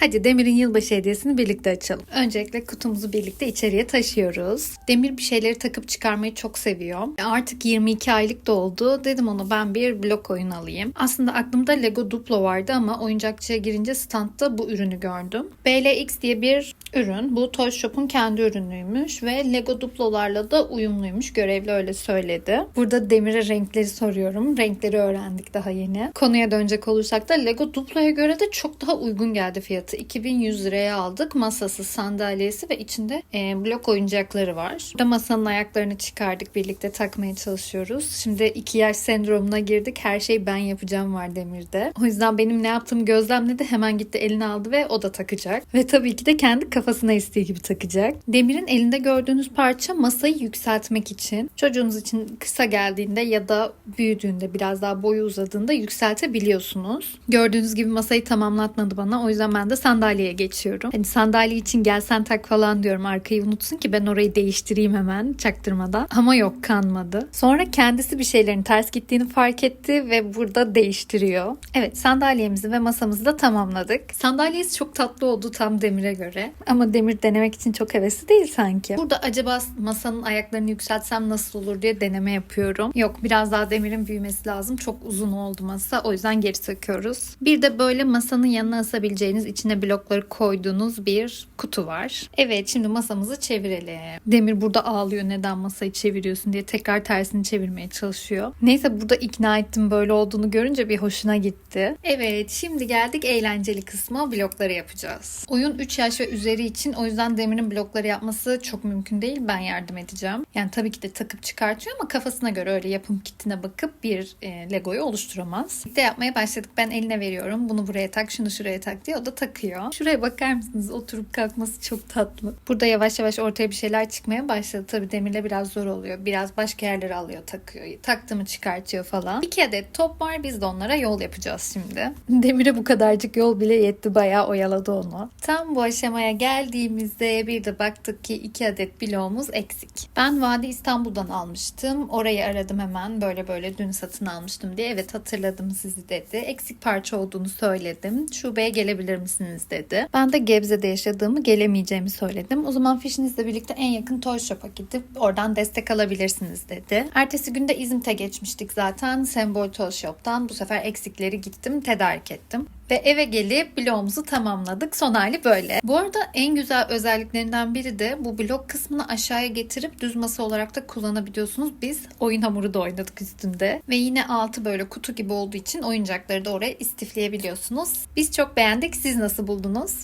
Hadi Demir'in yılbaşı hediyesini birlikte açalım. Öncelikle kutumuzu birlikte içeriye taşıyoruz. Demir bir şeyleri takıp çıkarmayı çok seviyor. Artık 22 aylık da oldu. Dedim ona ben bir blok oyun alayım. Aslında aklımda Lego Duplo vardı ama oyuncakçıya girince standta bu ürünü gördüm. BLX diye bir ürün. Bu Toy Shop'un kendi ürünüymüş ve Lego Duplo'larla da uyumluymuş. Görevli öyle söyledi. Burada Demir'e renkleri soruyorum. Renkleri öğrendik daha yeni. Konuya dönecek olursak da Lego Duplo'ya göre de çok daha uygun geldi fiyatı. 2100 liraya aldık. Masası, sandalyesi ve içinde e, blok oyuncakları var. Burada masanın ayaklarını çıkardık. Birlikte takmaya çalışıyoruz. Şimdi iki yaş sendromuna girdik. Her şeyi ben yapacağım var Demir'de. O yüzden benim ne yaptığımı gözlemledi. Hemen gitti eline aldı ve o da takacak. Ve tabii ki de kendi kafasına istediği gibi takacak. Demir'in elinde gördüğünüz parça masayı yükseltmek için. Çocuğunuz için kısa geldiğinde ya da büyüdüğünde biraz daha boyu uzadığında yükseltebiliyorsunuz. Gördüğünüz gibi masayı tamamlatmadı bana. O yüzden ben de sandalyeye geçiyorum. Hani sandalye için gelsen tak falan diyorum. Arkayı unutsun ki ben orayı değiştireyim hemen çaktırmadan. Ama yok kanmadı. Sonra kendisi bir şeylerin ters gittiğini fark etti ve burada değiştiriyor. Evet sandalyemizi ve masamızı da tamamladık. Sandalyesi çok tatlı oldu tam Demir'e göre. Ama Demir denemek için çok hevesli değil sanki. Burada acaba masanın ayaklarını yükseltsem nasıl olur diye deneme yapıyorum. Yok biraz daha Demir'in büyümesi lazım. Çok uzun oldu masa. O yüzden geri söküyoruz. Bir de böyle masanın yanına asabileceğiniz içine blokları koyduğunuz bir kutu var. Evet şimdi masamızı çevirelim. Demir burada ağlıyor neden masayı çeviriyorsun diye tekrar tersini çevirmeye çalışıyor. Neyse burada ikna ettim böyle olduğunu görünce bir hoşuna gitti. Evet şimdi geldik eğlenceli kısma blokları yapacağız. Oyun 3 yaş ve üzeri için o yüzden Demir'in blokları yapması çok mümkün değil. Ben yardım edeceğim. Yani tabii ki de takıp çıkartıyor ama kafasına göre öyle yapım kitine bakıp bir e, Lego'yu oluşturamaz. Birlikte yapmaya başladık. Ben eline veriyorum. Bunu buraya tak, şunu şuraya tak diye o da takıyor. Şuraya bakar mısınız? Oturup kalkması çok tatlı. Burada yavaş yavaş ortaya bir şeyler çıkmaya başladı. Tabii Demir'le biraz zor oluyor. Biraz başka yerlere alıyor, takıyor. Taktı mı çıkartıyor falan. İki adet top var. Biz de onlara yol yapacağız şimdi. Demir'e bu kadarcık yol bile yetti. Bayağı oyaladı onu. Tam bu aşamaya geldiğimizde bir de baktık ki iki adet bloğumuz eksik. Ben Vadi İstanbul'dan almıştım. Orayı aradım hemen. Böyle böyle dün satın almıştım diye. Evet hatırladım sizi dedi. Eksik parça olduğunu söyledim. Şubeye gelebilir misiniz dedi. Ben de Gebze'de yaşadığımı gelemeyeceğimi söyledim. O zaman fişinizle birlikte en yakın Toy Shop'a gidip oradan destek alabilirsiniz dedi. Ertesi günde İzmit'e geçmiştik zaten. Sembol Toy Shop'tan bu sefer eksikleri gittim tedarik ettim. Ve eve gelip bloğumuzu tamamladık. Son hali böyle. Bu arada en güzel özelliklerinden biri de bu blok kısmını aşağıya getirip düz masa olarak da kullanabiliyorsunuz. Biz oyun hamuru da oynadık üstünde. Ve yine altı böyle kutu gibi olduğu için oyuncakları da oraya istifleyebiliyorsunuz. Biz çok beğendik. Siz nasıl buldunuz?